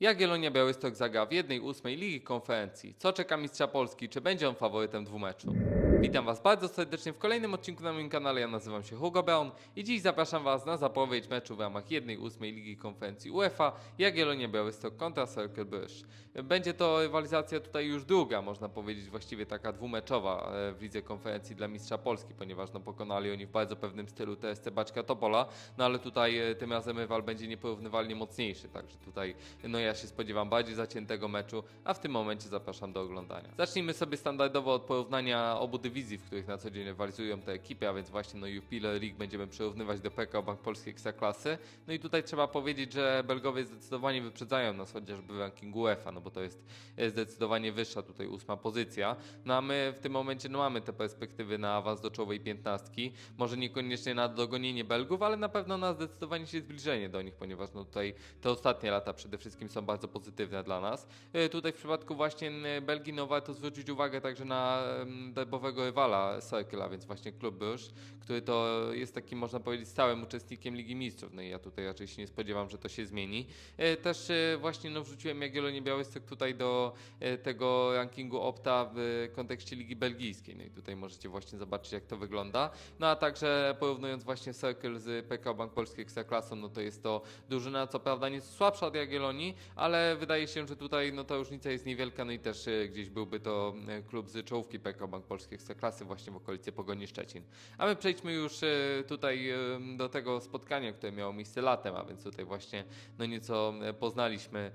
Jagiellonia Białystok zagra w 1-8 Ligi Konferencji. Co czeka mistrza Polski? Czy będzie on faworytem dwumeczu? Witam Was bardzo serdecznie w kolejnym odcinku na moim kanale. Ja nazywam się Hugo Brown i dziś zapraszam Was na zapowiedź meczu w ramach 1-8 Ligi Konferencji UEFA Jagiellonia Białystok kontra Bruges. Będzie to rywalizacja tutaj już druga, można powiedzieć właściwie taka dwumeczowa e, w Lidze Konferencji dla mistrza Polski, ponieważ no, pokonali oni w bardzo pewnym stylu TSC Baćka Topola, no ale tutaj e, tym razem rywal będzie nieporównywalnie mocniejszy, także tutaj no ja się spodziewam bardziej zaciętego meczu, a w tym momencie zapraszam do oglądania. Zacznijmy sobie standardowo od porównania obu dywizji, w których na co dzień rywalizują te ekipy, a więc właśnie no Jupiler League będziemy przyrównywać do PKO Bank Polskiej Ekstraklasy. No i tutaj trzeba powiedzieć, że Belgowie zdecydowanie wyprzedzają nas chociażby w rankingu UEFA, no bo to jest e, zdecydowanie wyższa tutaj ósma pozycja. No a my w tym momencie no mamy te perspektywy na awans do czołowej piętnastki. Może niekoniecznie na dogonienie Belgów, ale na pewno na zdecydowanie się zbliżenie do nich, ponieważ no tutaj te ostatnie lata przede wszystkim są bardzo pozytywne dla nas. E, Tutaj w przypadku właśnie m, Belgii no warto zwrócić uwagę także na em, derbowego rywala Circle, a więc właśnie klub Bruges, który to jest takim można powiedzieć stałym uczestnikiem Ligi Mistrzów. No i ja tutaj raczej się nie spodziewam, że to się zmieni. E, Też e, właśnie no, wrzuciłem Jagiellonię Białystok tutaj do e, tego rankingu Opta w kontekście Ligi Belgijskiej. No i tutaj możecie właśnie zobaczyć jak to wygląda. No a także porównując właśnie Circle z PKO Bank Polski Ekstraklasą, no to jest to drużyna co prawda nieco słabsza od Jagiellonii, ale wydaje się, że tutaj no ta różnica jest niewielka, no i też gdzieś byłby to klub z czołówki PKO Bank Polskiej Ekstraklasy właśnie w okolicy Pogoni Szczecin. A my przejdźmy już e, tutaj e, do tego spotkania, które miało miejsce latem, a więc tutaj właśnie no nieco e, poznaliśmy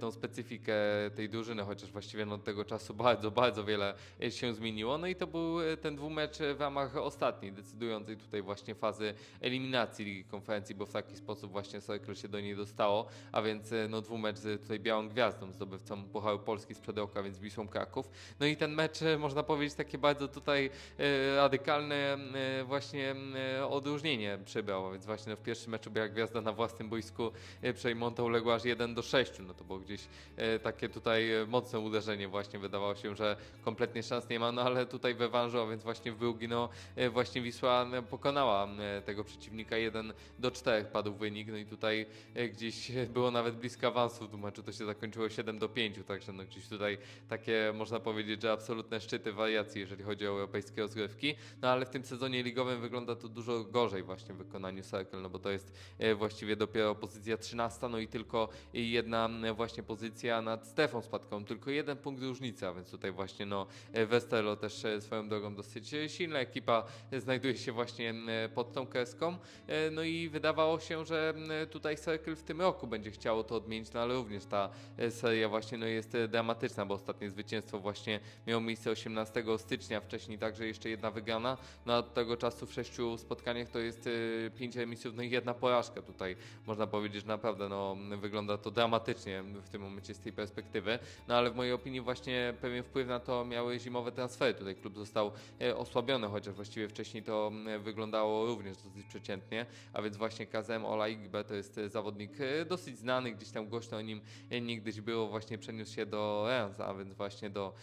tą specyfikę tej drużyny, chociaż właściwie no, od tego czasu bardzo, bardzo wiele się zmieniło. No i to był ten dwumecz w ramach ostatniej, decydującej tutaj właśnie fazy eliminacji Ligi Konferencji, bo w taki sposób właśnie Circle się do niej dostało, a więc no dwumecz z tutaj Białą Gwiazdą, zdobywcą Pucharu Polski sprzed roku, a więc Wisłą Kraków. No i ten mecz, można powiedzieć, takie bardzo tutaj e, radykalne e, właśnie e, odróżnienie przybrał, więc właśnie w pierwszym meczu Biała Gwiazda na własnym boisku e, przejmonta uległa aż 1 do 6, no to było gdzieś takie tutaj mocne uderzenie właśnie, wydawało się, że kompletnie szans nie ma, no ale tutaj w rewanżu, a więc właśnie w drugi, no właśnie Wisła pokonała tego przeciwnika 1 do 4 padł wynik, no i tutaj gdzieś było nawet blisko awansu w tym meczu, to się zakończyło 7 do 5, także no gdzieś tutaj takie można powiedzieć, że absolutne szczyty wariacji, jeżeli chodzi o europejskie rozgrywki, no ale w tym sezonie ligowym wygląda to dużo gorzej właśnie w wykonaniu Circle, no bo to jest e, właściwie dopiero pozycja 13, no i tylko jedna e, właśnie pozycja nad strefą spadkową, tylko jeden punkt różnicy, a więc tutaj właśnie no e, Westerlo też swoją drogą dosyć silna ekipa znajduje się właśnie pod tą kreską, no i wydawało się, że tutaj Circle w tym roku będzie chciało to odmienić, no ale również ta seria właśnie no jest dramatyczna, bo ostatnie zwycięstwo właśnie miało miejsce 18 stycznia, wcześniej także jeszcze jedna wygrana, no a od tego czasu w sześciu spotkaniach to jest e, pięć remisów, no i jedna porażka tutaj, można powiedzieć, że naprawdę no, wygląda to dramatycznie w tym momencie z tej perspektywy, no ale w mojej opinii właśnie pewien wpływ na to miały zimowe transfery, tutaj klub został e, osłabiony, chociaż właściwie wcześniej to m, wyglądało również dosyć przeciętnie, a więc właśnie KZM Ola Igbe to jest zawodnik dosyć znany, gdzieś tam głośno o nim niegdyś było, właśnie przeniósł się do Reims, a więc właśnie do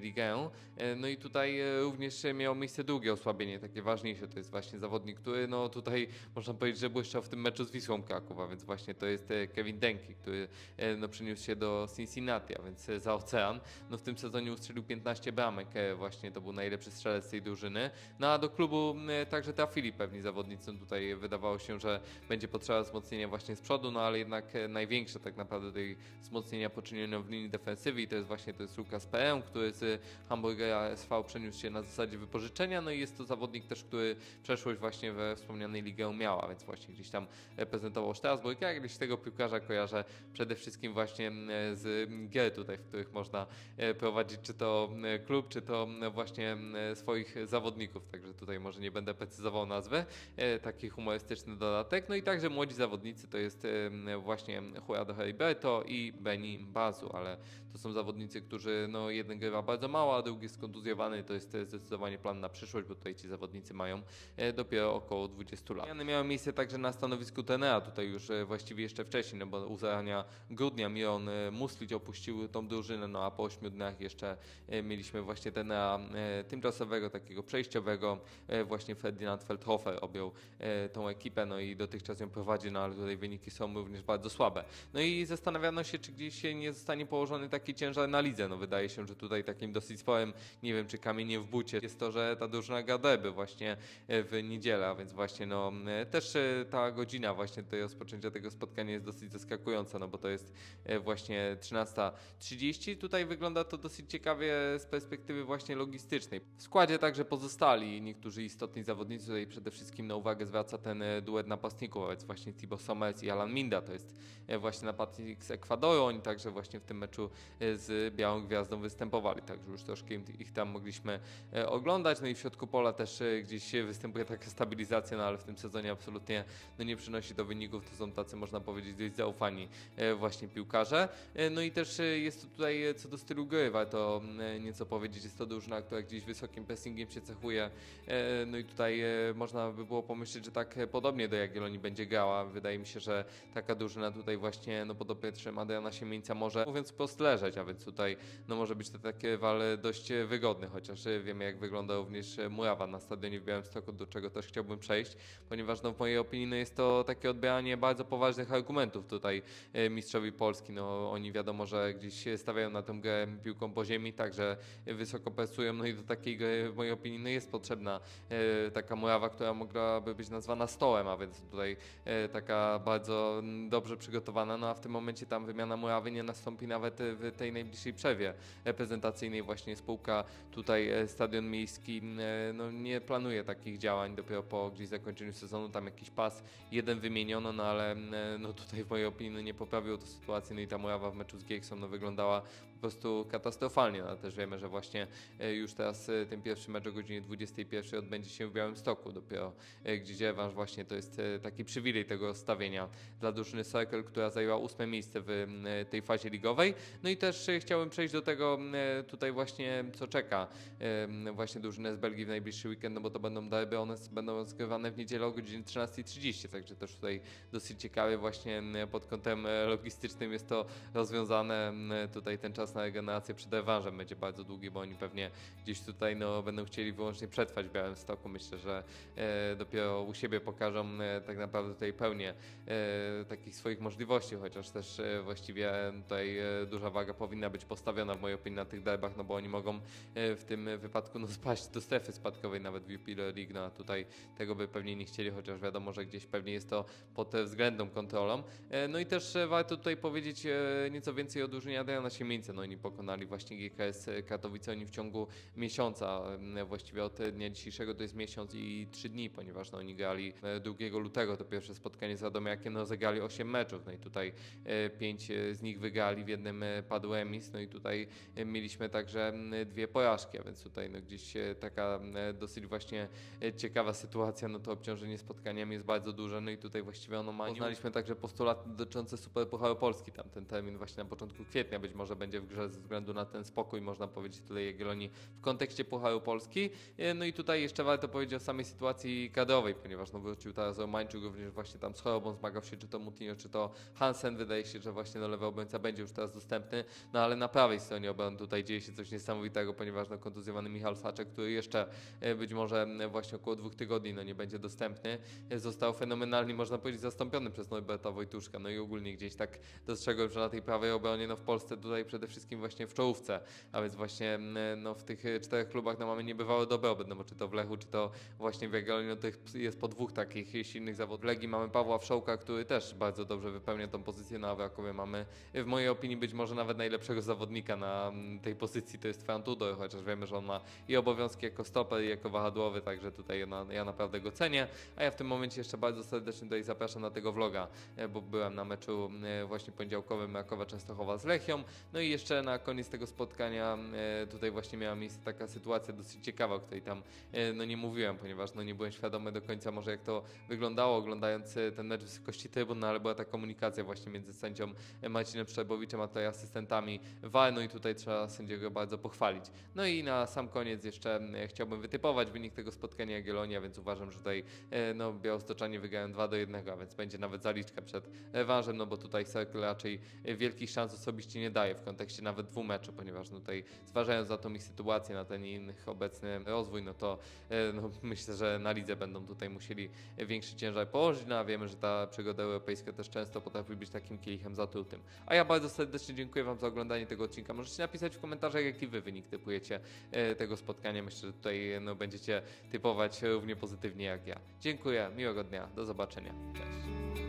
Ligę. No i tutaj e, również miało miejsce drugie osłabienie, takie ważniejsze, to jest właśnie zawodnik, który no tutaj można powiedzieć, że błyszczał w tym meczu z Wisłą Kraków, a więc właśnie to jest e, Kevin Denki, który e, no przeniósł się do Cincinnati, a więc za ocean. No w tym sezonie ustrzelił 15 bramek, właśnie to był najlepszy strzelec tej drużyny. No a do klubu także trafili pewni zawodnicy, tutaj wydawało się, że będzie potrzeba wzmocnienia właśnie z przodu, no ale jednak największe tak naprawdę tej wzmocnienia poczyniono w linii defensywy i to jest właśnie to jest Lukas PM, który z Hamburgera SV przeniósł się na zasadzie wypożyczenia, no i jest to zawodnik też, który przeszłość właśnie we wspomnianej ligę miał, a więc właśnie gdzieś tam reprezentował Strasburg. Ja gdzieś tego piłkarza kojarzę przede wszystkim właśnie z gier tutaj, w których można e, prowadzić czy to klub, czy to właśnie swoich zawodników, także tutaj może nie będę precyzował nazwy, e, taki humorystyczny dodatek. No i także młodzi zawodnicy to jest właśnie Juan Heriberto i Beni Bazu, ale to są zawodnicy, którzy no jeden grywa bardzo mało, a drugi jest kontuzjowany, to jest zdecydowanie plan na przyszłość, bo tutaj ci zawodnicy mają e, dopiero około 20 lat. Zmiany miały miejsce także na stanowisku Tenea, tutaj już e, właściwie jeszcze wcześniej, no bo u zarania grudnia Miron e, Muslić opuścił tą drużynę, no a po 8 dniach jeszcze mieliśmy właśnie Tenea tymczasowego, takiego przejściowego, właśnie Ferdinand Feldhofer objął tą ekipę, no i dotychczas ją prowadzi, no ale tutaj wyniki są również bardzo słabe. No i zastanawiano się, czy gdzieś nie zostanie położony taki ciężar na lidze, no wydaje się, że tutaj takim dosyć sporym, nie wiem czy kamieniem w bucie. Jest to, że ta drużyna gra derby właśnie e, w niedzielę, a więc właśnie no e, też e, ta godzina właśnie tutaj rozpoczęcia tego spotkania jest dosyć zaskakująca, no bo to jest właśnie 13.30. Tutaj wygląda to dosyć ciekawie z perspektywy właśnie logistycznej. W składzie także pozostali niektórzy istotni zawodnicy, tutaj przede wszystkim na uwagę zwraca ten duet napastników, a więc właśnie Thibaut Somers i Alan Minda, to jest właśnie napastnik z Ekwadoru, oni także właśnie w tym meczu z Białą Gwiazdą występowali, także już troszkę ich tam mogliśmy e, oglądać, no i w środku pola też e, gdzieś występuje taka stabilizacja, no ale w tym sezonie absolutnie no nie przynosi do wyników, to są tacy można powiedzieć dość zaufani e, właśnie piłkarze, no i też jest to tutaj co do stylu gry, mm, nieco powiedzieć, jest to drużyna, która gdzieś wysokim pressingiem się cechuje, no i tutaj można by było pomyśleć, że tak podobnie do Jagiellonii będzie grała, wydaje mi się, że taka drużyna tutaj właśnie, no podopiecznym Adriana Siemieńca może, mówiąc wprost, leżeć, a więc tutaj no może być to taki rywal dość wygodny, chociaż e, wiemy jak wygląda również e, Murawa na stadionie w Białymstoku, do czego też chciałbym przejść, ponieważ no w mojej opinii no jest to takie odbieranie bardzo poważnych argumentów tutaj e, mistrzowi Polski, no oni wiadomo, że gdzieś stawiają na tę grę piłką po ziemi, także wysoko presują, no i do takiej gry w mojej opinii no jest potrzebna e, taka Murawa, która mogłaby być nazwana stołem, a więc tutaj taka bardzo dobrze przygotowana, no a w tym momencie tam wymiana Murawy nie nastąpi nawet w tej najbliższej przerwie reprezentacyjnej. Właśnie spółka tutaj e, Stadion Miejski e, no nie planuje takich działań. Dopiero po gdzieś zakończeniu sezonu, tam jakiś pas jeden wymieniono, no ale e, no tutaj w mojej opinii no nie poprawiło to sytuacji, no i ta Murawa w meczu z Gieksą no wyglądała po prostu katastrofalnie, ale też wiemy, że właśnie e, już teraz e, ten pierwszy mecz o godzinie 21 odbędzie się w Białymstoku dopiero, e, gdzie rewanż właśnie to jest taki przywilej tego stawienia dla drużyny Circle, która zajęła ósme miejsce w tej fazie ligowej. No i też chciałem przejść do tego tutaj właśnie, co czeka właśnie drużynę z Belgii w najbliższy weekend, no bo to będą derby, one będą rozgrywane w niedzielę o godzinie 13.30, także też tutaj dosyć ciekawie właśnie pod kątem logistycznym jest to rozwiązane. Tutaj ten czas na regenerację przed rewanżem będzie bardzo długi, bo oni pewnie gdzieś tutaj no, będą chcieli wyłącznie przetrwać w Białymstoku. Myślę, że e, dopiero u siebie pokażą e, tak naprawdę tutaj pełnię e, takich swoich możliwości, chociaż też e, właściwie tutaj e, duża waga powinna być postawiona w mojej opinii na tych derbach, no bo oni mogą e, w tym wypadku no, spaść do strefy spadkowej nawet w Jupiler League, no a tutaj tego by pewnie nie chcieli, chociaż wiadomo, że gdzieś pewnie jest to pod względną kontrolą. E, No i też e, warto tutaj powiedzieć e, nieco więcej o drużynie Adriana Siemieńca, no oni pokonali właśnie GKS Katowice, oni w ciągu miesiąca, em, właściwie od dnia dzisiejszego to jest miesiąc i trzy dni, ponieważ no, oni grali e, 2 lutego, to pierwsze spotkanie z Radomiakiem, no zagrali 8 meczów, no i tutaj e, pięć e, z nich wygrali, w jednym e, padł remis, no i tutaj e, mieliśmy także dwie porażki, a więc tutaj no, gdzieś e, taka e, dosyć właśnie e, ciekawa sytuacja, no to obciążenie spotkaniami jest bardzo duże, no i tutaj właściwie ono ma... Poznaliśmy także postulaty dotyczące Superpucharu Polski, tam ten termin właśnie na początku kwietnia być może będzie w grze ze względu na ten spokój, można powiedzieć tutaj Jagiellonii w kontekście Pucharu Polski. E, No i tutaj jeszcze warto powiedzieć o samej sytuacji kadrowej, ponieważ no wrócił teraz Romańczuk również właśnie tam z chorobą, zmagał się czy to Mutinho, czy to Hansen. Wydaje się, że właśnie no lewy obrońca będzie już teraz dostępny, no ale na prawej stronie obrony tutaj dzieje się coś niesamowitego, ponieważ no kontuzjowany Michał Saczek, który jeszcze e, być może właśnie około dwóch tygodni no nie będzie dostępny, e, został fenomenalnie, można powiedzieć, zastąpiony przez Norberta Wojtuszka. No i ogólnie gdzieś tak dostrzegłem, że na tej prawej obronie no w Polsce tutaj przede wszystkim właśnie w czołówce, a więc właśnie m, no w tych e, czterech klubach no mamy niebywałe dobre no bo czy to w Lechu, czy to właśnie w Jagiellonii, no tych jest po dwóch takich silnych zawodów. W Legii mamy Pawła Wszołka, który też bardzo dobrze wypełnia tą pozycję, no a w mamy e, w mojej opinii być może nawet najlepszego zawodnika na mm, tej pozycji, to jest Fran Tudor, chociaż wiemy, że on ma i obowiązki jako stoper, i jako wahadłowy, także tutaj ja, na, ja naprawdę go cenię, a ja w tym momencie jeszcze bardzo serdecznie tutaj zapraszam na tego vloga, e, bo byłem na meczu właśnie poniedziałkowym Rakowa Częstochowa z Lechią, no i jeszcze na koniec tego spotkania e, tutaj właśnie miała miejsce taka sytuacja dosyć ciekawa, o której tam e, no nie mówiłem, ponieważ no nie byłem świadomy do końca może jak to wyglądało oglądając e, ten mecz wysokości trybun, no ale była ta komunikacja właśnie między sędzią Marcinem Szczerbowiczem a tutaj asystentami VAR, no i tutaj trzeba sędziego bardzo pochwalić. No i na sam koniec jeszcze chciałbym wytypować wynik tego spotkania Jagiellonia, więc uważam, że tutaj no, Białostoczanie wygrają 2 do 1, a więc będzie nawet zaliczka przed rewanżem, no bo tutaj Serk raczej wielkich szans osobiście nie daje w kontekście nawet dwóch meczu, ponieważ no, tutaj zważając na tą ich sytuację, na ten innych obecny rozwój, no to e, no, myślę, że na lidze będą tutaj musieli większy ciężar położyć, no a wiemy, że ta przygoda europejska też często potrafi być takim kielichem zatrutym. A ja bardzo serdecznie dziękuję Wam za oglądanie tego odcinka. Możecie napisać w komentarzach, jaki Wy wynik typujecie e, tego spotkania. Myślę, że tutaj no, będziecie typować równie pozytywnie jak ja. Dziękuję, miłego dnia, do zobaczenia. Cześć.